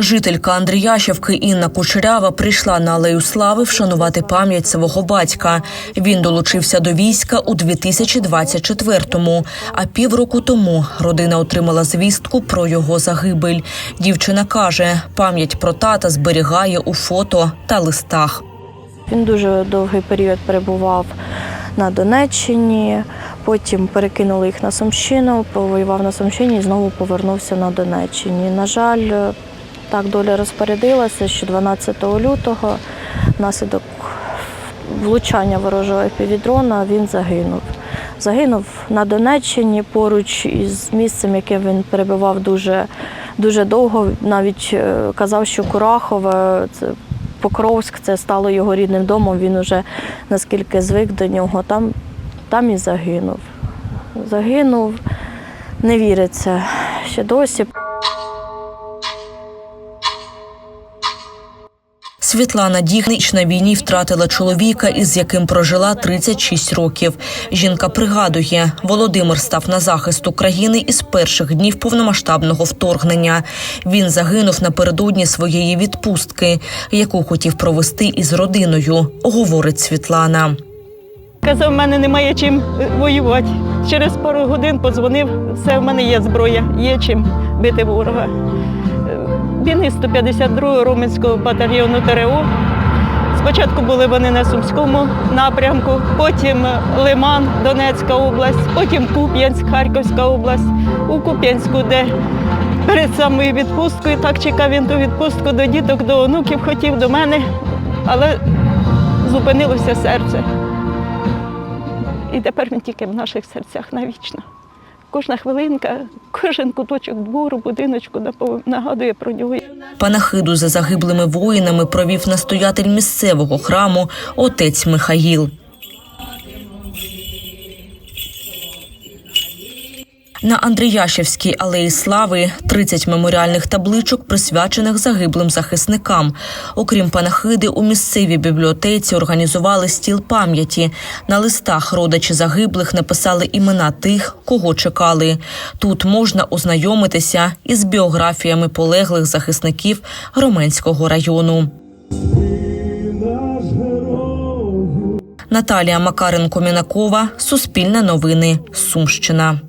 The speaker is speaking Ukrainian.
Жителька Андріяшівки Інна Кучерява прийшла на алею слави вшанувати пам'ять свого батька. Він долучився до війська у 2024-му, а півроку тому родина отримала звістку про його загибель. Дівчина каже, пам'ять про тата зберігає у фото та листах. Він дуже довгий період перебував на Донеччині, потім перекинули їх на Сумщину, повоював на Сумщині і знову повернувся на Донеччині. На жаль, так доля розпорядилася, що 12 лютого внаслідок влучання ворожого епівідрона він загинув. Загинув на Донеччині поруч із місцем, яке він перебував дуже, дуже довго. Навіть е, казав, що Курахове це Покровськ це стало його рідним домом. Він уже наскільки звик до нього, там, там і загинув. Загинув, не віриться ще досі. Світлана Дігнич на війні втратила чоловіка, із яким прожила 36 років. Жінка пригадує, Володимир став на захист України із перших днів повномасштабного вторгнення. Він загинув напередодні своєї відпустки, яку хотів провести із родиною, говорить Світлана. Казав, в мене немає чим е, воювати. Через пару годин подзвонив, все, в мене є зброя, є чим бити ворога. Е, 152-го Роменського батальйону ТРО. Спочатку були вони на Сумському напрямку, потім Лиман, Донецька область, потім Куп'янськ, Харківська область, у Куп'янську, де перед самою відпусткою, так чекав він ту відпустку до діток, до онуків, хотів до мене, але зупинилося серце. І тепер він тільки в наших серцях навічно. Кожна хвилинка, кожен куточок двору, будиночку нагадує про нього. Панахиду за загиблими воїнами провів настоятель місцевого храму отець Михаїл. На Андріяшівській алеї Слави 30 меморіальних табличок, присвячених загиблим захисникам. Окрім панахиди, у місцевій бібліотеці організували стіл пам'яті. На листах родичі загиблих написали імена тих, кого чекали. Тут можна ознайомитися із біографіями полеглих захисників Громенського району. Наталія Макаренко Мінакова, Суспільне новини, Сумщина.